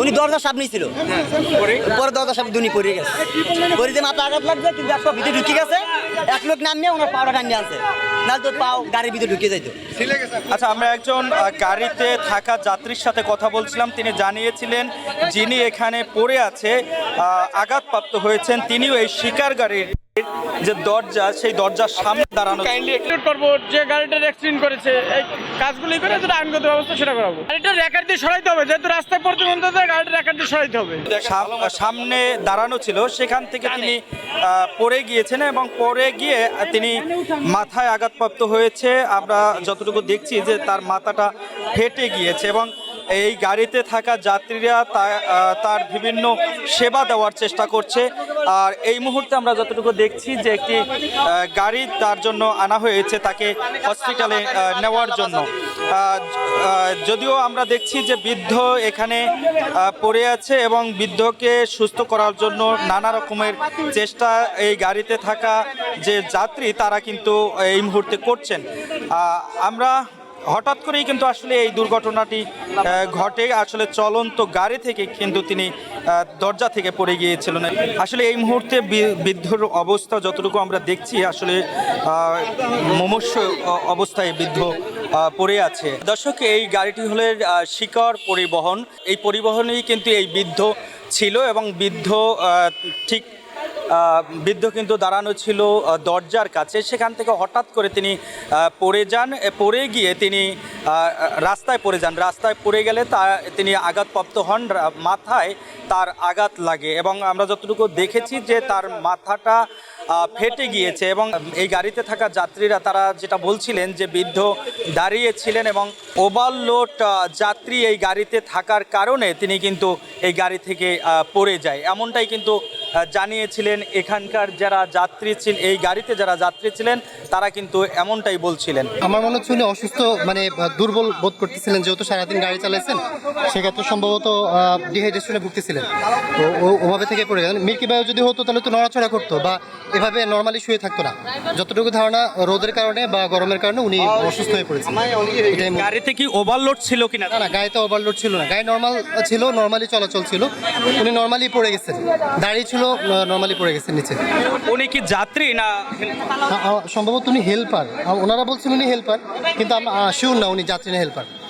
উনি দরজার সামনে ছিল। পরে দরজার সামনে দুনি পড়ে গেছে। পরে যে মাথা আঘাত লাগছে, কিন্তু একটা ভিতরে ঢুকে গেছে। এক লোক নাম নামিয়ে ওনার পাওয়াটা টানিয়ে আনছে। না তো পাও গাড়ির ভিতরে ঢুকে যাইতো। আচ্ছা আমরা একজন গাড়িতে থাকা যাত্রীর সাথে কথা বলছিলাম। তিনি জানিয়েছিলেন, যিনি এখানে পড়ে আছে আঘাতপ্রাপ্ত হয়েছেন। তিনিও এই শিকার গাড়ির যে দরজা সেই দরজার সামনে দাঁড়ানো কাইন্ডলি এক্সপ্লোর করব যে গাড়িটা অ্যাক্সিডেন্ট করেছে এই কাজগুলি করে যেটা আইনগত ব্যবস্থা সেটা করাবো। গাড়িটা রেকার দিয়ে সরাইতে হবে যেহেতু রাস্তায় প্রতিবন্ধতা গাড়িটা রেকার দিয়ে সরাইতে হবে। সামনে দাঁড়ানো ছিল সেখান থেকে তিনি পড়ে গিয়েছেন এবং পড়ে গিয়ে তিনি মাথায় আঘাতপ্রাপ্ত হয়েছে। আমরা যতটুকু দেখছি যে তার মাথাটা ফেটে গিয়েছে এবং এই গাড়িতে থাকা যাত্রীরা তার বিভিন্ন সেবা দেওয়ার চেষ্টা করছে। আর এই মুহূর্তে আমরা যতটুকু দেখছি যে একটি গাড়ি তার জন্য আনা হয়েছে তাকে হসপিটালে নেওয়ার জন্য। যদিও আমরা দেখছি যে বৃদ্ধ এখানে পড়ে আছে এবং বৃদ্ধকে সুস্থ করার জন্য নানা রকমের চেষ্টা এই গাড়িতে থাকা যে যাত্রী তারা কিন্তু এই মুহূর্তে করছেন। আমরা হঠাৎ করেই কিন্তু আসলে এই দুর্ঘটনাটি ঘটে। আসলে চলন্ত গাড়ি থেকে কিন্তু তিনি দরজা থেকে পড়ে গিয়েছিলেন। আসলে এই মুহূর্তে বৃদ্ধর অবস্থা যতটুকু আমরা দেখছি, আসলে মমস্য অবস্থায় বৃদ্ধ পড়ে আছে। দর্শক, এই গাড়িটি হলে শিকর পরিবহন। এই পরিবহনেই কিন্তু এই বৃদ্ধ ছিল এবং বৃদ্ধ ঠিক বৃদ্ধ কিন্তু দাঁড়ানো ছিল দরজার কাছে। সেখান থেকে হঠাৎ করে তিনি পড়ে যান পড়ে গিয়ে তিনি রাস্তায় পড়ে যান। রাস্তায় পড়ে গেলে তা, তিনি আঘাতপ্রাপ্ত হন মাথায় তার আঘাত লাগে এবং আমরা যতটুকু দেখেছি যে তার মাথাটা ফেটে গিয়েছে এবং এই গাড়িতে থাকা যাত্রীরা, তারা যেটা বলছিলেন যে বৃদ্ধ দাঁড়িয়েছিলেন এবং ওভারলোড যাত্রী এই গাড়িতে থাকার কারণে তিনি কিন্তু এই গাড়ি থেকে পড়ে যায়। এমনটাই কিন্তু জানিয়েছিলেন এখানকার যারা যাত্রী ছিলেন এই গাড়িতে যারা যাত্রী ছিলেন তারা কিন্তু এমনটাই বলছিলেন। আমার মনে হচ্ছে উনি অসুস্থ মানে দুর্বল বোধ করতেছিলেন যেহেতু সারাদিন গাড়ি চালাইছেন সেক্ষেত্রে সম্ভবত ডিহাইড্রেশনে ভুগতেছিলেন। তো ওভাবে থেকে পড়ে গেলেন। মিল্কি বায়ু যদি হতো তাহলে তো নড়াচড়া করতো বা এভাবে নর্মালি শুয়ে থাকতো না। যতটুকু ধারণা রোদের কারণে বা গরমের কারণে উনি অসুস্থ হয়ে পড়েছেন। গাড়িতে কি ওভারলোড ছিল কিনা? না না গাড়িতে ওভারলোড ছিল না। গাড়ি নর্মাল ছিল নর্মালি চলাচল ছিল। উনি নর্মালি পড়ে গেছেন। দাঁড়িয়ে ছিল নর্মালি পড়ে গেছে নিচে। উনি কি যাত্রী না সম্ভবত উনি হেল্পার ওনারা বলছেন উনি হেল্পার কিন্তু আমরা শিওর না উনি যাত্রী না হেল্পার